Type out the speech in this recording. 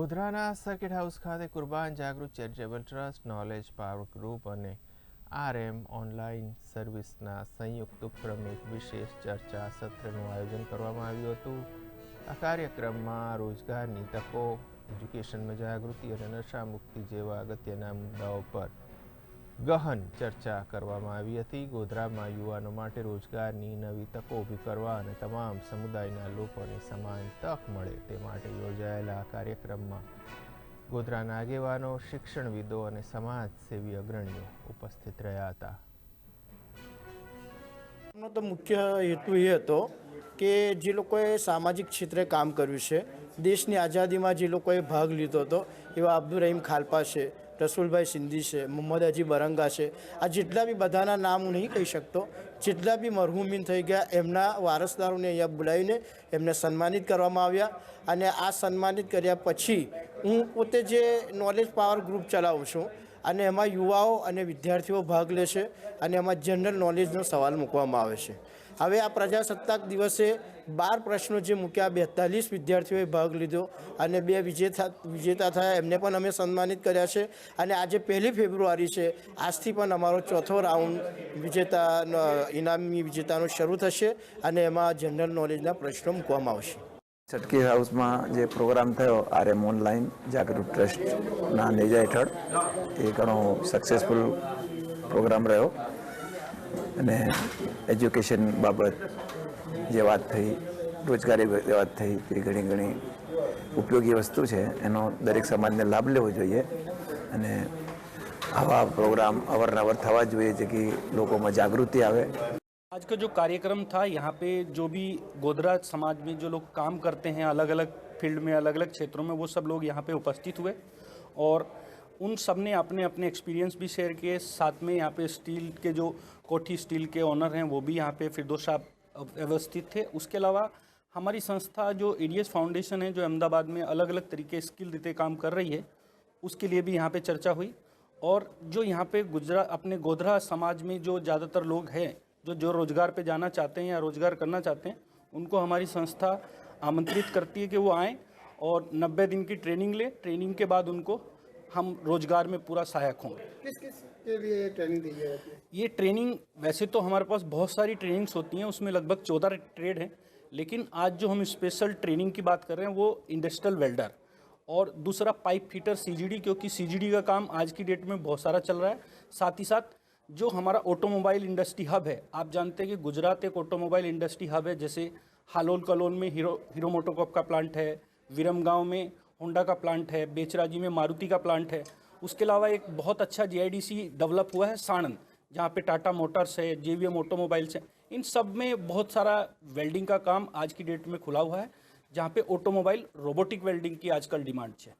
ગોધરાના circuit house ખાતે Kurban Jagrut charitable trust knowledge power group અને RM online સર્વિસના સંયુક્ત ઉપક્રમે વિશેષ ચર્ચા સત્રનું આયોજન કરવામાં આવ્યું હતું. આ કાર્યક્રમમાં રોજગારની તકો એજ્યુકેશનમાં જાગૃતિ અને નશામુક્તિ જેવા અગત્યના મુદ્દાઓ પર ગહન ચર્ચા કરવામાં આવી હતી. ગોધરામાં યુવાનો માટે રોજગારની નવી તકો ઊભી કરવા અને તમામ સમુદાયના લોકોને સમાન તક મળે તે માટે યોજાયેલા આ કાર્યક્રમમાં ગોધરાના આગેવાનો, શિક્ષણવિદો અને સમાજસેવી અગ્રણીઓ ઉપસ્થિત રહ્યા હતા. તો મુખ્ય હેતુ એ હતો કે જે લોકોએ સામાજિક ક્ષેત્રે કામ કર્યું છે, દેશની આઝાદીમાં જે લોકોએ ભાગ લીધો હતો, એવા અબ્દુલ રહીમ ખાલપા છે, રસુલભાઈ સિંધી છે, મોહમ્મદ અજી બરંગા છે, આ જેટલા બી બધાના નામ હું નહીં કહી શકતો, જેટલા બી મરહુમીન થઈ ગયા, એમના વારસદારોને અહીંયા બોલાવીને એમને સન્માનિત કરવામાં આવ્યા અને આ સન્માનિત કર્યા પછી હું પોતે જે નોલેજ પાવર ગ્રુપ ચલાવું છું અને એમાં યુવાઓ અને વિદ્યાર્થીઓ ભાગ લેશે અને એમાં જનરલ નોલેજનો સવાલ મૂકવામાં આવે છે. હવે આ પ્રજાસત્તાક દિવસે બાર પ્રશ્નો જે મૂક્યા, બેતાલીસ વિદ્યાર્થીઓએ ભાગ લીધો અને બે વિજેતા વિજેતા થયા. એમને પણ અમે સન્માનિત કર્યા છે. અને આજે પહેલી ફેબ્રુઆરી છે. આજથી પણ અમારો ચોથો રાઉન્ડ વિજેતા ઇનામી વિજેતાનો શરૂ થશે અને એમાં જનરલ નોલેજના પ્રશ્નો મૂકવામાં આવશે. સટકી હાઉસમાં જે પ્રોગ્રામ થયો, આરએમ ઓનલાઈન, જાગૃત ટ્રસ્ટના નેજા હેઠળ, એ ઘણો સક્સેસફુલ પ્રોગ્રામ રહ્યો. અને એજ્યુકેશન બાબત જે વાત થઈ, રોજગારી વાત થઈ તે ઘણી ઘણી ઉપયોગી વસ્તુ છે. એનો દરેક સમાજને લાભ લેવો જોઈએ. અને આવા પ્રોગ્રામ અવારનવાર થવા જોઈએ જેથી લોકોમાં જાગૃતિ આવે. आज का जो कार्यक्रम था, यहाँ पे जो भी गोदरा समाज में जो लोग काम करते हैं अलग अलग फ़ील्ड में अलग अलग क्षेत्रों में, वो सब लोग यहाँ पे उपस्थित हुए और उन सबने अपने अपने एक्सपीरियंस भी शेयर किए। साथ में यहाँ पे स्टील के जो कोठी स्टील के ओनर हैं, वो भी यहाँ पे फिरदोस साहब व्यवस्थित थे। उसके अलावा हमारी संस्था जो एडीएस फाउंडेशन है, जो अहमदाबाद में अलग अलग तरीके स्किल देते काम कर रही है, उसके लिए भी यहाँ पर चर्चा हुई और जो यहाँ पर गुजरा, अपने गोधरा समाज में जो ज़्यादातर लोग हैं जो जो रोज़गार पे जाना चाहते हैं या रोज़गार करना चाहते हैं उनको हमारी संस्था आमंत्रित करती है कि वो आएँ और 90 दिन की ट्रेनिंग लें। ट्रेनिंग के बाद उनको हम रोज़गार में पूरा सहायक होंगे। किस किस के लिए ट्रेनिंग दी जाती है? ये ट्रेनिंग वैसे तो हमारे पास बहुत सारी ट्रेनिंग्स होती हैं उसमें लगभग चौदह ट्रेड हैं लेकिन आज जो हम स्पेशल ट्रेनिंग की बात कर रहे हैं वो इंडस्ट्रियल वेल्डर और दूसरा पाइप फिटर सीजीडी क्योंकि सीजीडी का काम आज की डेट में बहुत सारा चल रहा है। साथ ही साथ जो हमारा ऑटोमोबाइल इंडस्ट्री हब है, आप जानते हैं कि गुजरात एक ऑटोमोबाइल इंडस्ट्री हब है, जैसे हालोल कलोन में हीरो हीरो मोटोकॉप का प्लांट है, विरम गाँव में होंडा का प्लांट है, बेचराजी में मारुति का प्लांट है। उसके अलावा एक बहुत अच्छा जीआईडीसी डेवलप हुआ है साणंद जहाँ पे टाटा मोटर्स है जेवीएम ऑटोमोबाइल्स है। इन सब में बहुत सारा वेल्डिंग का काम आज की डेट में खुला हुआ है, जहाँ पे ऑटोमोबाइल रोबोटिक वेल्डिंग की आजकल डिमांड है।